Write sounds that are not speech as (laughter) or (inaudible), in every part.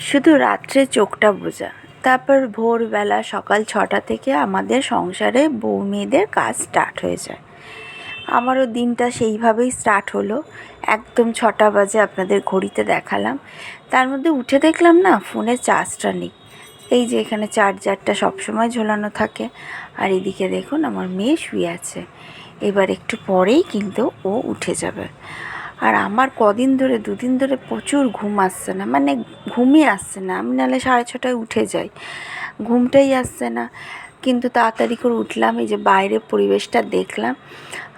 শুধু রাত্রে চোখটা বোঝা। তারপর ভোরবেলা সকাল ছটা থেকে আমাদের সংসারে বউ মেয়েদের কাজ স্টার্ট হয়ে যায়। আমারও দিনটা সেইভাবেই স্টার্ট হলো। একদম ছটা বাজে আপনাদের ঘড়িতে দেখালাম। তার মধ্যে উঠে দেখলাম না ফোনে চার্জটা নেই। এই যে এখানে চার্জারটা সবসময় ঝোলানো থাকে। আর এদিকে দেখুন, আমার মেয়ে শুয়ে আছে। এবার একটু পরেই কিন্তু ও উঠে যাবে। আর আমার কদিন ধরে, দুদিন ধরে প্রচুর ঘুম আসছে না মানে ঘুমই আসছে না। আমি নাহলে সাড়ে ছটায় উঠে যাই, ঘুমটাই আসছে না। কিন্তু তাড়াতাড়ি করে উঠলাম, এই যে বাইরের পরিবেশটা দেখলাম।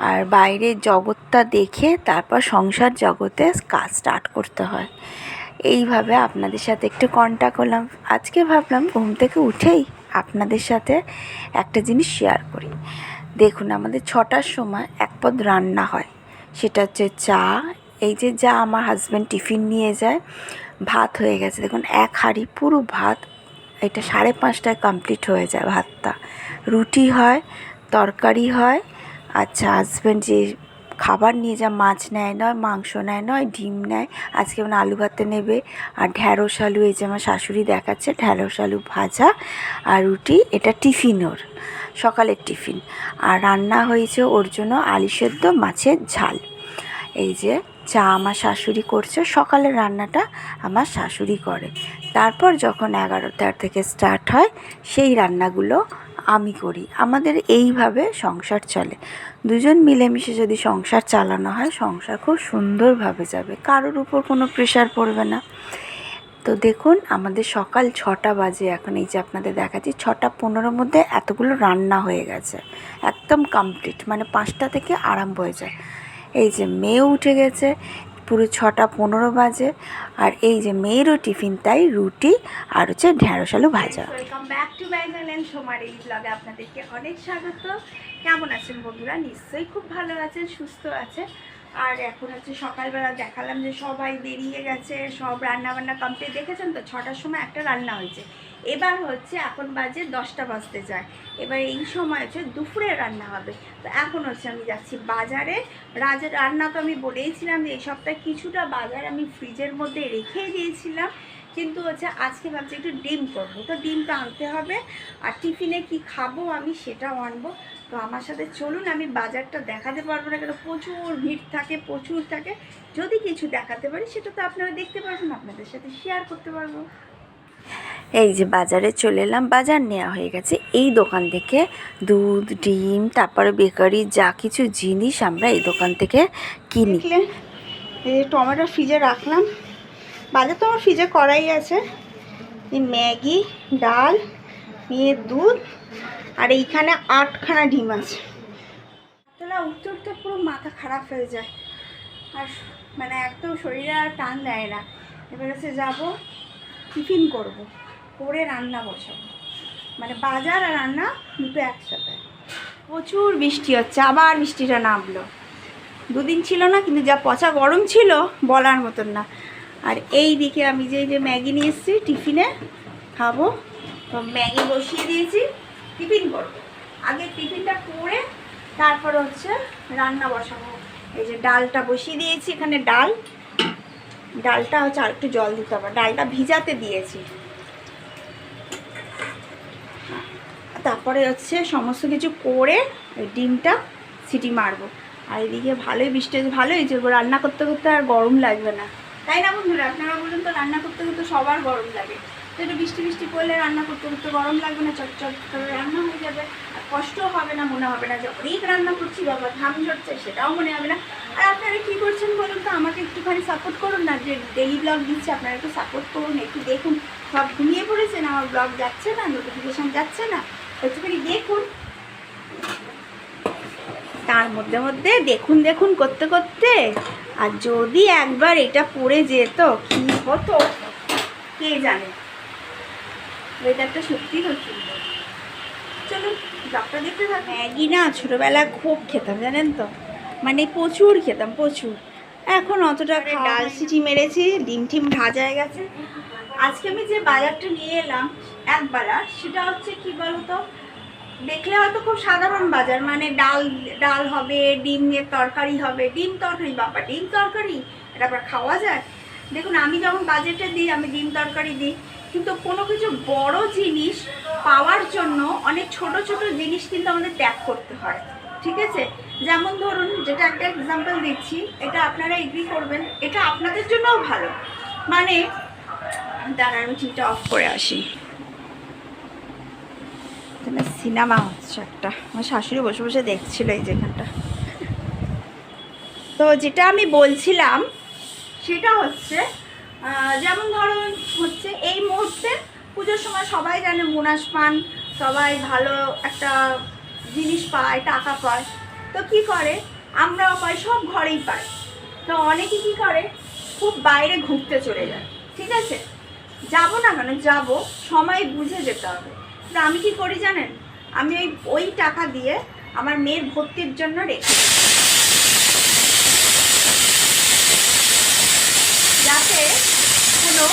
আর বাইরের জগৎটা দেখে তারপর সংসার জগতে কাজ স্টার্ট করতে হয়। এইভাবে আপনাদের সাথে একটু কন্ট্যাক্ট হলাম আজকে ভাবলাম ঘুম থেকে উঠেই আপনাদের সাথে একটা জিনিস শেয়ার করি। দেখুন, আমাদের ছটার সময় এক পদ রান্না হয়। সেটা হচ্ছে চা এই যে যা আমার হাজব্যান্ড টিফিন নিয়ে যায়, ভাত হয়ে গেছে। দেখুন, এক হাঁড়ি পুরো ভাত, এটা সাড়ে পাঁচটায় কমপ্লিট হয়ে যায় ভাতটা। রুটি হয়, তরকারি হয় আচ্ছা হাজব্যান্ড যে খাবার নিয়ে যা, মাছ নেয় নয়, মাংস নেয় নয়, ডিম নেয়, আজকে মানে আলু ভাতে নেবে। আর ঢ্যাঁড়স আলু, এই যে আমার শাশুড়ি দেখাচ্ছে, ঢ্যাঁড়স আলু ভাজা আর রুটি, এটা টিফিন ওর, সকালের টিফিন আর রান্না হয়েছে ওর জন্য আলি সেদ্ধ, মাছের ঝাল। এই যে চা আমার শাশুড়ি করছে, সকালের রান্নাটা আমার শাশুড়ি করে। তারপর যখন এগারোটার থেকে স্টার্ট হয়, সেই রান্নাগুলো আমি করি। আমাদের এইভাবে সংসার চলে। দুজন মিলেমিশে যদি সংসার চালানো হয়, সংসার খুব সুন্দরভাবে যাবে। কারোর উপর কোনো প্রেশার পড়বে না। তো দেখুন, আমাদের সকাল ছটা বাজে এখন। এই যে আপনাদের দেখাচ্ছি, ছটা পনেরোর মধ্যে এতগুলো রান্না হয়ে গেছে। একদম কমপ্লিট মানে পাঁচটা থেকে আরম্ভ হয়ে যায়। এই যে মেয়ে উঠে গেছে, পুরো ছটা পনেরো বাজে, আর এই যে মেয়েরও টিফিন, তাই রুটি আর হচ্ছে ঢ্যাঁড়স আলু ভাজা। ওয়েলকাম ব্যাক টু অ্যান্ড সোমার এই ব্লগে আপনাদেরকে অনেক স্বাগত। কেমন আছেন বন্ধুরা? নিশ্চয়ই খুব ভালো আছেন, সুস্থ আছেন। আর এখন হচ্ছে সকালবেলা দেখালাম যে সবাই বেরিয়ে গেছে, সব রান্না বান্না কমপ্লিট দেখেছেন তো? ছটার সময় একটা রান্না হয়েছে। এবার হচ্ছে এখন বাজে দশটা বাজতে যায়। এবার এই সময় হচ্ছে দুপুরে রান্না হবে। তো এখন হচ্ছে আমি যাচ্ছি বাজারে। রাজের রান্না তো আমি বলেইছিলাম যে এই সপ্তাহে কিছুটা বাজার আমি ফ্রিজের মধ্যে রেখে দিয়েছিলাম। কিন্তু হচ্ছে আজকে ভাবছি একটু ডিম করব। তো ডিমটা আনতে হবে। আর টিফিনে কি খাব আমি সেটাও আনব। তো আমার সাথে চলুন, আমি বাজারটা দেখাতে পারব না কেন? প্রচুর ভিড় থাকে, প্রচুর থাকে। যদি কিছু দেখাতে পারি, সেটা তো আপনারা দেখতে পারবেন, আপনাদের সাথে শেয়ার করতে পারব। এই যে বাজারে চলে এলাম, বাজার নেওয়া হয়ে গেছে। এই দোকান থেকে দুধ, ডিম, তারপরে বেকারি, যা কিছু জিনিস আমরা এই দোকান থেকে কিনি। এই টমেটো ফ্রিজে রাখলাম। বাজার তো আমার ফ্রিজে করাই আছে। ম্যাগি, ডাল, মেয়ের দুধ, আর এইখানে আটখানা ডিম আছে। তোলা উঠতে উঠতে পুরো মাথা খারাপ হয়ে যায়। আর মানে একদম শরীরে আর টান দেয় না। এবার হচ্ছে যাব, টিফিন করব। করে রান্না বসাবো। মানে বাজার আর রান্না দুটো একসাথে। প্রচুর বৃষ্টি হচ্ছে, আবার বৃষ্টিটা নামলো। দুদিন ছিল না, কিন্তু যা পচা গরম ছিল, বলার মতন না। আর এই দিকে আমি যে যে ম্যাগি নিয়ে এসেছি টিফিনে, খাব। তো ম্যাগি বসিয়ে দিয়েছি, টিফিন করব। আগে টিফিনটা করে তারপর হচ্ছে রান্না বসাবো। এই যে ডালটা বসিয়ে দিয়েছি এখানে ডাল। ডালটা হচ্ছে আর একটু জল দিতে হবে। ডালটা ভিজাতে দিয়েছি। তারপরে হচ্ছে সমস্ত কিছু করে ওই ডিমটা সিটি মারবো। আর এদিকে ভালোই বৃষ্টি হয়েছে, ভালোই হয়েছে। রান্না করতে করতে আর গরম লাগবে না। তাই না বন্ধুরা? আপনারা বলুন তো, রান্না করতে করতে সবার গরম লাগে। তো একটু বৃষ্টি বৃষ্টি পড়লে রান্না করতে করতে গরম লাগবে না, চটচট করে রান্না হয়ে যাবে। আর কষ্টও হবে না, মনে হবে না যে অনেক রান্না করছি, বাবা ঘাম ঝরছে, সেটাও মনে হবে না। আর আপনারা কী করছেন বলুন তো, আমাকে একটুখানি সাপোর্ট করুন না, যে ডেলি ব্লগ দিচ্ছে, আপনারা একটু সাপোর্ট করুন, একটু দেখুন। সব ঘুমিয়ে পড়েছেন, আমার ব্লগ যাচ্ছে না নোটিফিকেশান যাচ্ছে না। একটুখানি দেখুন। তার মধ্যে মধ্যে দেখুন দেখুন করতে করতে। আর যদি একবার এটা পড়ে যেত কি হতো? কে জানে? ওয়েদারটা সত্যি খুব সুন্দর। চলুন ডক্টর দেখতে থাক ম্যাগি না ছোটোবেলায় খুব খেতাম জানেন তো? মানে প্রচুর খেতাম প্রচুর। এখন অতটা ডাল সিটি মেরেছি ডিম টিম ভাজা হয়ে গেছে। আজকে আমি যে বাজারটা নিয়ে এলাম একবেলা সেটা হচ্ছে কি বলতো? দেখলে হয়তো খুব সাধারণ বাজার মানে ডাল ডাল হবে, ডিমের তরকারি হবে, ডিম তরকারি, বাবা, ডিম তরকারি? এটা আবার খাওয়া যায়? দেখুন, আমি যখন বাজেটে দিই, আমি ডিম তরকারি দিই, কিন্তু কোনো কিছু বড় জিনিস পাওয়ার জন্য অনেক ছোট ছোট জিনিস কিন্তু আমাদের ত্যাগ করতে হয়, ঠিক আছে? যেমন ধরুন, যেটা একটা এক্সাম্পল দিচ্ছি, এটা আপনারা এগ্রি করবেন, এটা আপনাদের জন্যও ভালো। মানে দাঁড়ান, আমি টিভিটা অফ করে আসি। এখানে সিনেমা হচ্ছে একটা। আমার শাশুড়ি বসে বসে দেখছিল এই যেখানটা। তো যেটা আমি বলছিলাম, সেটা হচ্ছে যেমন ধরুন হচ্ছে এই মুহূর্তে পুজোর সময় সবাই জানে বোনাস পান, সবাই ভালো একটা জিনিস পায়, টাকা পায়। তো কি করে? আমরাও পাই, সব ঘরেই পাই। তো অনেকে কি করে? খুব বাইরে ঘুরতে চলে যায়। ঠিক আছে? যাব না কেন? যাব। সময় বুঝে যেতে হবে। তো আমি কি করি জানেন? আমি ওই ওই টাকা দিয়ে আমার মেয়ের ভর্তির জন্য রেখে। যাতে কোনো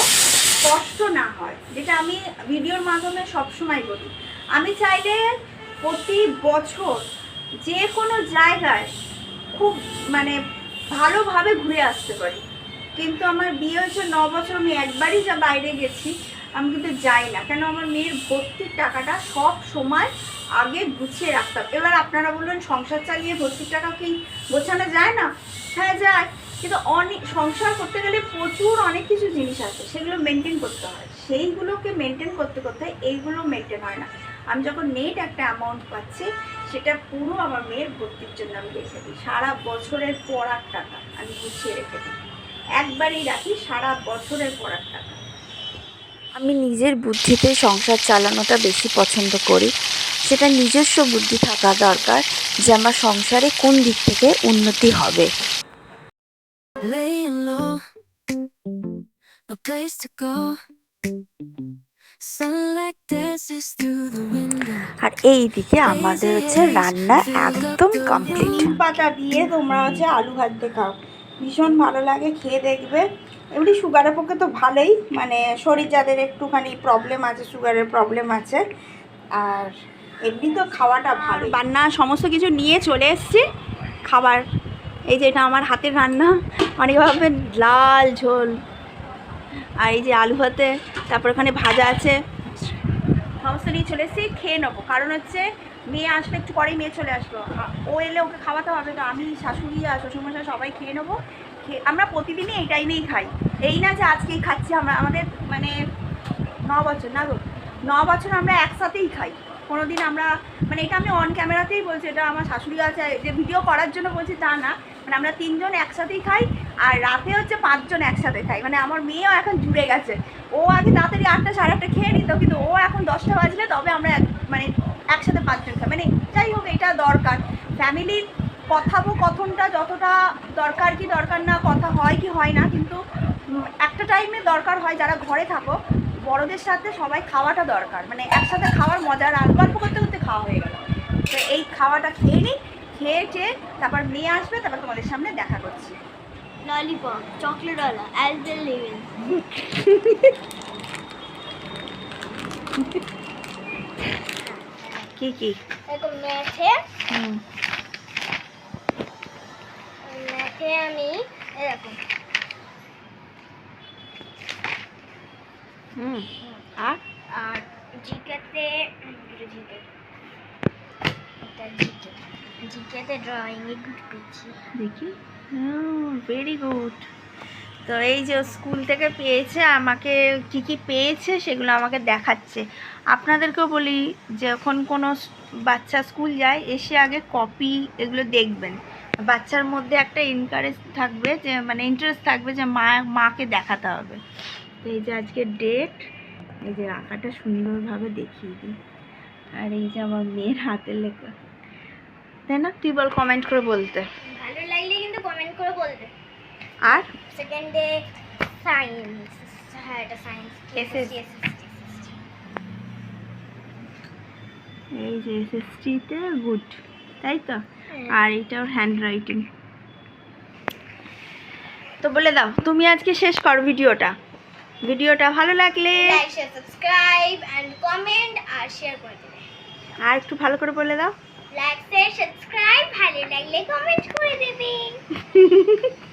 কষ্ট না হয়, যেটা আমি ভিডিওর মাধ্যমে সবসময় বলি। আমি চাইলে প্রতি বছর যে কোনো জায়গায় খুব মানে ভালোভাবে ঘুরে আসতে পারি। কিন্তু আমার বিয়ে হয়েছে ন বছর, আমি একবারই যা বাইরে গেছি, আমি কিন্তু যাই না। কেন আমার মেয়ের ভর্তির টাকাটা সব সময় আগে গুছিয়ে রাখতাম এবার আপনারা বললেন সংসার চালিয়ে ভর্তির টাকা কি গোছানো যায় না? হ্যাঁ যায়। কিন্তু অনেক সংসার করতে গেলে প্রচুর অনেক কিছু জিনিস আছে, সেগুলো মেনটেন করতে হয়। সেইগুলোকে মেনটেন করতে করতে এইগুলো মেনটেন হয় না। আমি যখন নেট একটা অ্যামাউন্ট পাচ্ছি, সেটা পুরো আমার মেয়ের ভর্তির জন্য আমি রেখে দিই। সারা বছরের পড়ার টাকা আমি গুছিয়ে রেখে দিই। একবারই রাখি সারা বছরের পড়ার টাকা আমি নিজের বুদ্ধিতে সংসার চালানোটা বেশি পছন্দ করি। সেটা নিজস্ব বুদ্ধি থাকা দরকার যে আমার সংসারে কোন দিক থেকে উন্নতি হবে. আর এই দিকে আমাদের হচ্ছে রান্না একদম কমপ্লিট পাতা দিয়ে তোমরা হচ্ছে আলু ভাজতে খাও। ভীষণ ভালো লাগে, খেয়ে দেখবে। এমনি সুগারের পক্ষে তো ভালোই মানে শরীর যাদের একটুখানি প্রবলেম আছে, সুগারের প্রবলেম আছে, আর এমনি তো খাওয়াটা ভালো। রান্না সমস্ত কিছু নিয়ে চলে এসেছি। খাবার, এই যে এটা আমার হাতের রান্না, অনেকে ভাববেন লাল ঝোল, আর এই যে আলু ভাতে, তারপর ওখানে ভাজা আছে। সমস্ত নিয়ে চলে এসেছি, খেয়ে নেব। কারণ হচ্ছে মেয়ে আসবে একটু পরেই মেয়ে চলে আসব আ- ও এলে ওকে খাওয়াতে হবে তো আমি, শাশুড়ি আর শ্বশুরমশাই সবাই খেয়ে নেব। আমরা প্রতিদিনই এই টাইমেই খাই। এই না যে আজকেই খাচ্ছি আমরা, আমাদের মানে ন বছর, না গো? ন বছর আমরা একসাথেই খাই। কোনো দিন আমরা মানে এটা আমি অন ক্যামেরাতেই বলছি, এটা আমার শাশুড়ি আছে, যে ভিডিও করার জন্য বলছি তা না। মানে আমরা তিনজন একসাথেই খাই, আর রাতে হচ্ছে পাঁচজন একসাথে খাই। মানে আমার মেয়েও এখন জুড়ে গেছে। ও আগে তাড়াতাড়ি আটটা, সাড়ে আটটা খেয়ে নিত, কিন্তু ও এখন দশটা বাজলে তবে আমরা মানে একসাথে পাঁচজন খাই মানে যাই হোক এটা দরকার। ফ্যামিলির কথাবকথনটা যতটা দরকার কি দরকার না কথা হয় কি হয় না কিন্তু একটা টাইমে দরকার হয় যারা ঘরে থাকো বড়দের সাথে সবাই খাওয়াটা দরকার। মানে একসাথে খাওয়ার মজার আর গল্প করতে করতে খাওয়া হয়ে গেল। তো এই খাওয়াটা খেয়ে নিই খেয়ে চেয়ে তারপর মেয়ে আসবে তারপর তোমাদের সামনে দেখা করছি। (laughs) কি কি? দেখো ম্যাথে ম্যাথে আমি এরকম হুম। আর? আর জিকেতে জিকে। এটা জিকে। জিকেতে ড্রয়িংয়ে গুড পেয়েছি। দেখি। ভেরি গুড তো এই যে স্কুল থেকে পেয়েছে, আমাকে কি কি পেয়েছে সেগুলো আমাকে দেখাচ্ছে। আপনাদেরকেও বলি যখন কোনো বাচ্চা স্কুল যায়, এসে আগে কপি এগুলো দেখবেন। বাচ্চার মধ্যে একটা এনকারেজ থাকবে যে মানে ইন্টারেস্ট থাকবে যে মা, মাকে দেখাতে হবে। তো এই যে আজকে ডেট এই যে আঁকাটা সুন্দরভাবে দেখিয়ে দিই। আর এই যে আমার মেয়ের হাতের লেখা। তাই না? তুই বল কমেন্ট করে বলতে। ভালো লাগলে কিন্তু কমেন্ট করে বলবে আর? সেকেন্ড ডে সায়েন্স হ্যাঁ এটা সায়েন্স এই যে এসএসটিতে গুড তাই তো? আর এটা ওর হ্যান্ড রাইটিং তো বলে দাও তুমি আজকে শেষ করো ভিডিওটা। ভিডিওটা ভালো লাগলে like share subscribe and comment R share করে দেবে আর একটু ভালো করে বলে দাও। লাইক শেয়ার সাবস্ক্রাইব ভালো লাগলে কমেন্ট করে দেবে। (laughs)